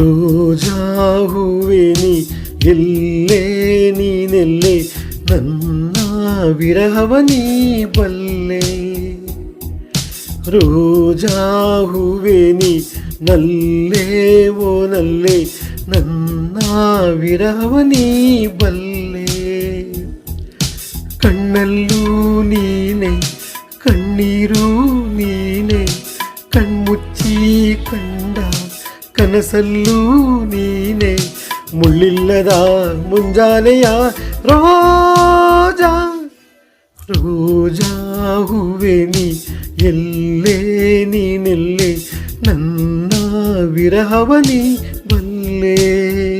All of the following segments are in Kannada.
ರೋಜಾ ಹೂವೆ ನೀ ಎಲ್ಲೇ ನೀನೆಲ್ಲೆ? ನನ್ನ ವಿರಹವ ನೀ ಬಲ್ಲೆ. ರೋಜಾ ಹೂವೆ ನೀ ನಲ್ಲೇ ಓ ನಲ್ಲೇ? ನನ್ನ ವಿರಹವ ನೀ ಬಲ್ಲೆ. ಕಣ್ಣಲ್ಲೂ ನೀನೆ, ಕಣ್ಣೀರು ನೀನೆ ಕನಸಲ್ಲೂ ನೀನೆ ಮುಳ್ಳಿಲ್ಲದ ಮುಂಜಾನೆಯ ರೋಜಾ. ರೋಜಾ ಹೂವೆ ನೀ ಎಲ್ಲೇ ನೀನೆಲ್ಲೇ? ನನ್ನ ವಿರಹವನಿ ಬಲ್ಲೆ.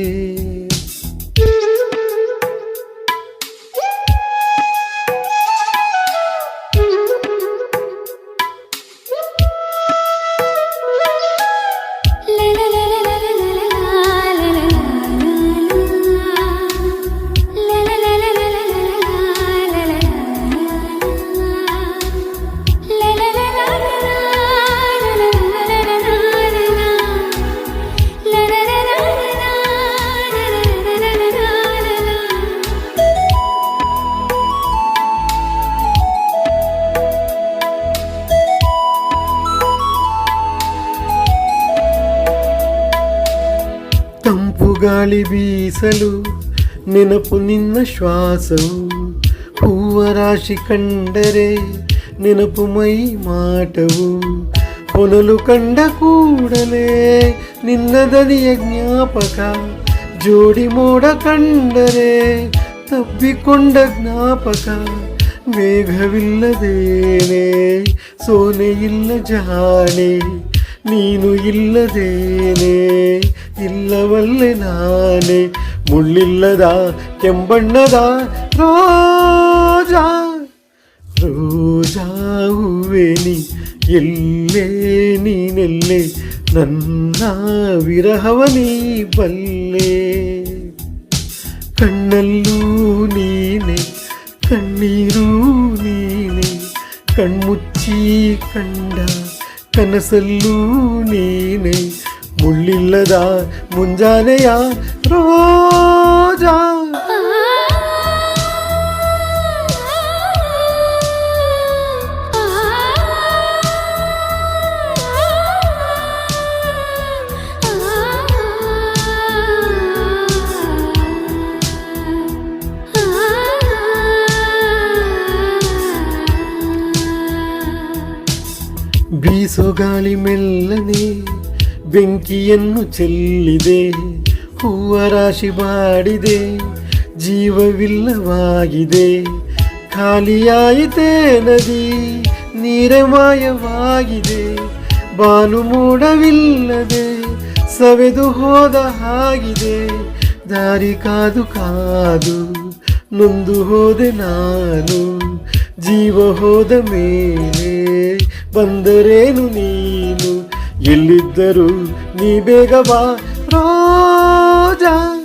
ಗಾಳಿ ಬೀಸಲು ನೆನಪು ನಿನ್ನ ಶ್ವಾಸವು. ಹೂವ ರಾಶಿ ಕಂಡರೆ ನೆನಪು ಮೈ ಮಾಟವು. ಹೊನಲು ಕಂಡ ಕೂಡಲೇ ನಿನ್ನ ದನಿಯ ಜ್ಞಾಪಕ. ಜೋಡಿ ಮೋಡ ಕಂಡರೆ ತಬ್ಬಿಕೊಂಡ ಜ್ಞಾಪಕ. ಮೇಘವಿಲ್ಲದೇನೆ ಸೋನೆಯಿಲ್ಲ ಜಾಣೆ ನೀನು ಇಲ್ಲದೇನೆ, ಇಲ್ಲವಲ್ಲೇ ನಾನೇ. ಮುಳ್ಳಿಲ್ಲದ ಕೆಂಬಣ್ಣದ ರೋಜಾ ರೋಜಾ ಹೂವೆ ನೀ, ಎಲ್ಲೇ ನೀನೆಲ್ಲೇ. ನನ್ನ ವಿರಹವ ನೀ ಬಲ್ಲೆ. ಕಣ್ಣಲ್ಲೂ ನೀನೆ, ಕಣ್ಣೀರು ನೀನೆ. ಕಣ್ಮುಚ್ಚಿ ಕಂಡ ಕನಸಲ್ಲೂ ನೀನೆ ಮುಳ್ಳಿಲ್ಲದ ಮುಂಜಾನೆಯ ರೋಜಾ. ಬೀಸೋ ಗಾಳಿ ಮೆಲ್ಲನೆ, ಬೆಂಕಿಯನ್ನು ಚೆಲ್ಲಿದೆ, ಹೂವ ರಾಶಿ ಮಾಡಿದೆ, ಜೀವವಿಲ್ಲವಾಗಿದೆ. ಖಾಲಿಯಾಯಿತೆ ನದಿ, ನೀರೆ ಮಾಯವಾಗಿದೆ. ಬಾನು ಮೂಡವಿಲ್ಲದೆ, ಸವೆದು ಹೋದ ಹಾಗಿದೆ. ದಾರಿ ಕಾದು ಕಾದು, ನೊಂದು ಹೋದೆ ನಾನು, ಜೀವ ಹೋದ ಮೇಲೆ. ಬಂದರೇನು ನೀನು? ಎಲ್ಲಿದ್ದರೂ ನೀ ಬೇಗ ಬಾ ರೋಜಾ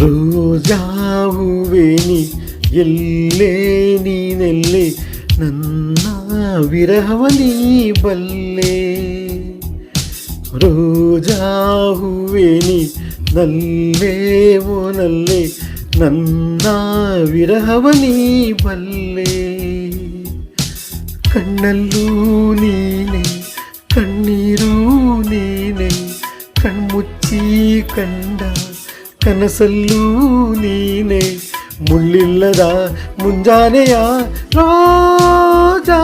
ರೋಜಾ ಹೂವೆ ನೀ? ಎಲ್ಲೇ ನೀನೆಲ್ಲೇ? ನನ್ನ ವಿರಹವ ನೀ ಬಲ್ಲೆ? ರೋಜಾ ಹುವೇನಿ ನೀ? ನಲ್ಲೇ ಓ ನಲ್ಲೇ? ನನ್ನ ವಿರಹವ ನೀ ಬಲ್ಲೆ? ಕಣ್ಣಲ್ಲೂ ನೀನೆ ಕಣ್ಣೀರು ನೀನೆ ಕಣ್ಮುಚ್ಚಿ ಕಂಡ ಕನಸಲ್ಲೂ ನೀನೆ ಮುಳ್ಳಿಲ್ಲದ ಮುಂಜಾನೆಯ ರೋಜಾ